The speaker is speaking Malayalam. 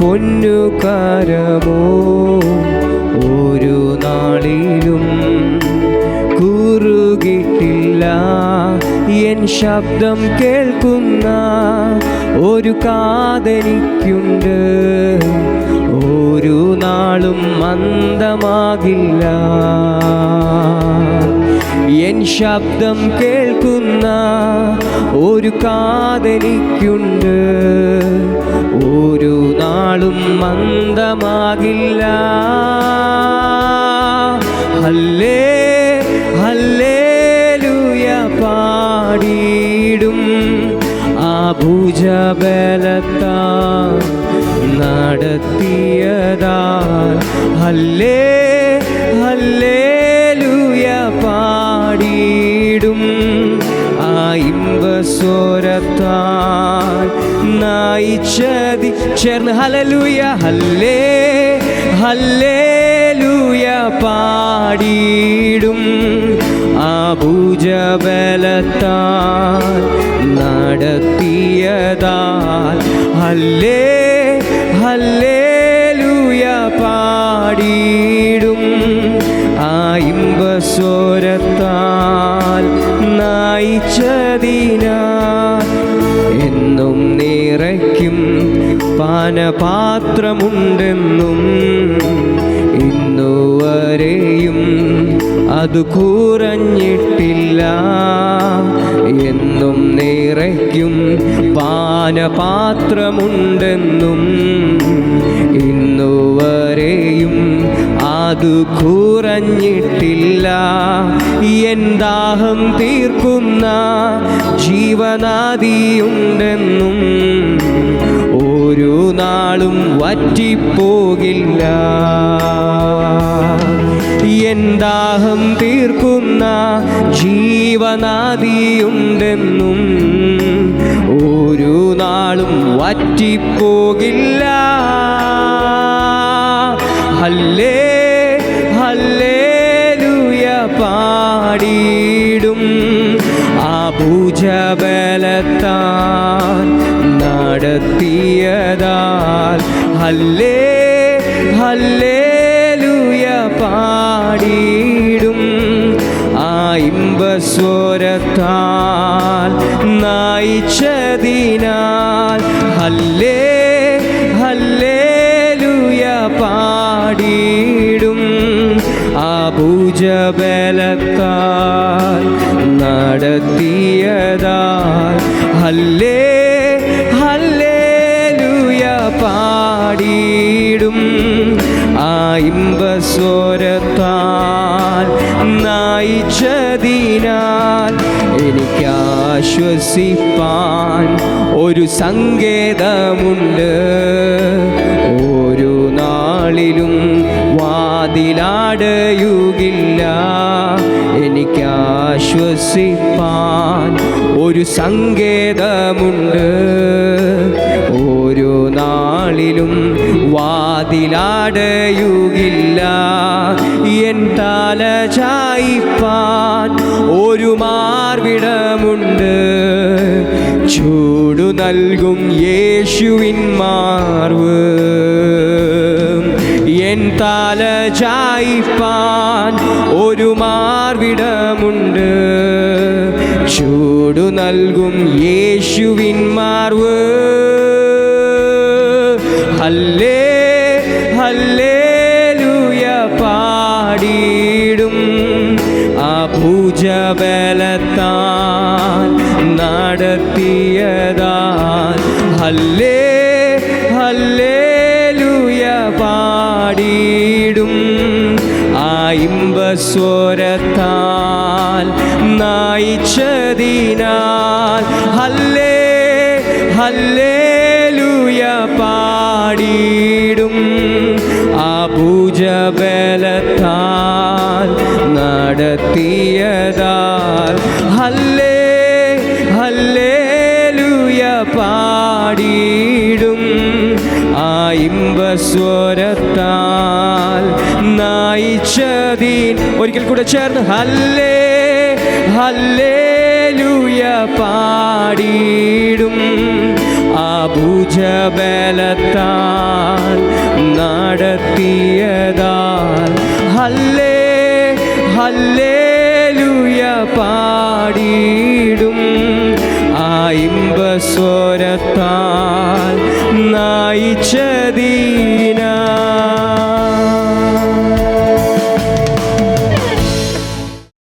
പൊന്നുകരമോ? ഒരു നാളിലും കുറുകിട്ടില്ല. എൻ ശബ്ദം കേൾക്കുന്ന ഒരു കാതനിക്കുണ്ട്. ഒരു നാളും മന്ദമാകില്ല എൻ ശബ്ദം കേൾക്കുന്ന ഒരു കാതലിക്കുണ്ട്. ഒരു നാളും മന്ദമാകില്ല. ഇമ്പസ്വരത്താൽ നയിച്ചതി. ചേർന്ന് ഹലലൂയ ഹല്ലേ ഹല്ലേലൂയ പാടിയിടും. ആ ഭുജബലത്താൽ നടത്തിയതാൽ ഹല്ലേ ഹല്ലേലൂയ പാടിയിടും. പാനപാത്രമുണ്ടെന്നും ഇന്നുവരെയും അത് കുറഞ്ഞിട്ടില്ല. എന്നും നിറയ്ക്കും പാനപാത്രമുണ്ടെന്നും ഇന്നുവരെയും അത് കുറഞ്ഞിട്ടില്ല. എന്താഹം തീർക്കുന്ന ജീവനാദിയുണ്ടെന്നും നാളും വറ്റിപ്പോകില്ല. എന്താഹം തീർക്കുന്ന ജീവനാദിയുണ്ടെന്നും ഒരു നാളും വറ്റിപ്പോകില്ല. ഹല്ലേ ഹല്ലേലൂയ പാടിയിടും ആ ഭുജബലത്താൽ നടത്തിയതാൽ. ഹല്ലേ ഹല്ലേലൂയ പാടിയിടും. ആ ഇമ്പസ്വരത്താൽ നയിച്ചതിനാൽ. ഹല്ലേ ഹല്ലേലൂയ പാടിയിടും. ആ ഭുജബലത്താൽ ഇമ്പസ്വരത്താൽ നയിച്ചതിനാൽ എനിക്കാശ്വസിപ്പാൻ ഒരു സങ്കേതമുണ്ട്. ഒരു നാളിലും വാതിലാടയുകില്ല. എനിക്ക് ആശ്വസിപ്പാൻ ഒരു സങ്കേതമുണ്ട്. ഓരോ നാളിലും വാതിലാടയുകില്ല. എൻ തല ചായിപ്പാൻ ഒരു മാർവിടമുണ്ട്. ചൂടു നൽകും യേശുവിൻ മാർവ്. എൻ തല ചായിപ്പാൻ ഒരു മാർവിടമുണ്ട്. ചൂടു നൽകും യേശുവിൻ മാർവ്. ഹല്ലേ പാടിയിടും. ആ ഭുജബലത്താൽ നടത്തിയതാൽ ഹല്ലേ ഹല്ലേലൂയ പാടിയിടും. ആ ഇമ്പസ്വരത്താൽ നയിച്ചതിനാൽ ഹല്ലേ ഹല്ലേലൂയ ഹല്ലേ ഹല്ലേ ലൂയ പാടിയിടും. ആ ഇമ്പസ്വരത്താൽ നയിച്ചതീൻ ഒരിക്കൽ കൂടെ ചേർന്ന് ഹല്ലേ ഹല്ലേ ലൂയ പാടിയിടും. ആ ഭുജബലത്താൽ നടത്തിയതാൽ ഹല്ലേ ഹല്ലേ സ്വരത്താ